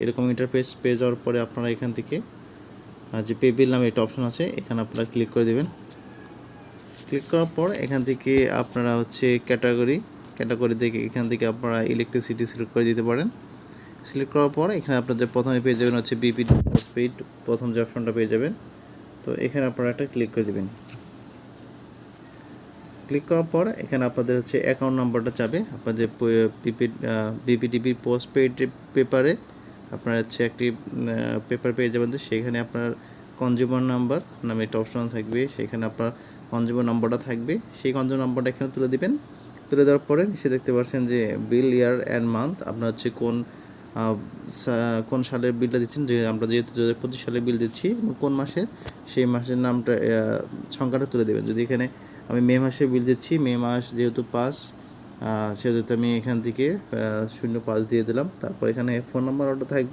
এরকম ইন্টারফেস পেয়ে যাওয়ার পরে আপনারা এখান থেকে যে পে বিল নামে একটা অপশন আছে, এখানে আপনারা ক্লিক করে দেবেন। ক্লিক করার পর এখান থেকে আপনারা হচ্ছে ক্যাটাগরি ক্যাটাগরি থেকে এখান থেকে আপনারা ইলেকট্রিসিটি সিলেক্ট করে দিতে পারেন। সিলেক্ট করার পর এখানে আপনাদের প্রথমে পেয়ে যাবেন হচ্ছে বিপি স্পিড প্রথম যে অপশনটা পেয়ে যাবেন। তো এখানে আপনারা একটা ক্লিক করে দেবেন। ক্লিক করার পর এখানে আপনাদের হচ্ছে অ্যাকাউন্ট নাম্বারটা চাবে। আপনাদের বিপিটিভি পোস্ট পেড পেপারে আপনার হচ্ছে একটি পেপার পেয়ে যাবেন সেখানে আপনার কনজিউমার নাম্বার নামে একটা অপশন থাকবে সেখানে আপনার কনজিউমার নাম্বারটা থাকবে সেই কনজিউমার নাম্বারটা এখানে তুলে দিবেন। তুলে দেওয়ার পরে নিচে দেখতে পাচ্ছেন যে বিল ইয়ার অ্যান্ড মান্থ আপনার হচ্ছে কোন কোন সালের বিলটা দিচ্ছেন যে আমরা যেহেতু দু হাজার পঁচিশ সালের বিল দিচ্ছি কোন মাসের সেই মাসের নামটা সংখ্যাটা তুলে দেবেন। যদি এখানে আমি মে মাসে বিল দিচ্ছি মে মাস যেহেতু আহ, সেহেতু আমি এখান থেকে শূন্য পাঁচ দিয়ে দিলাম। তারপর এখানে ফোন নাম্বার অর্ডার থাকবে।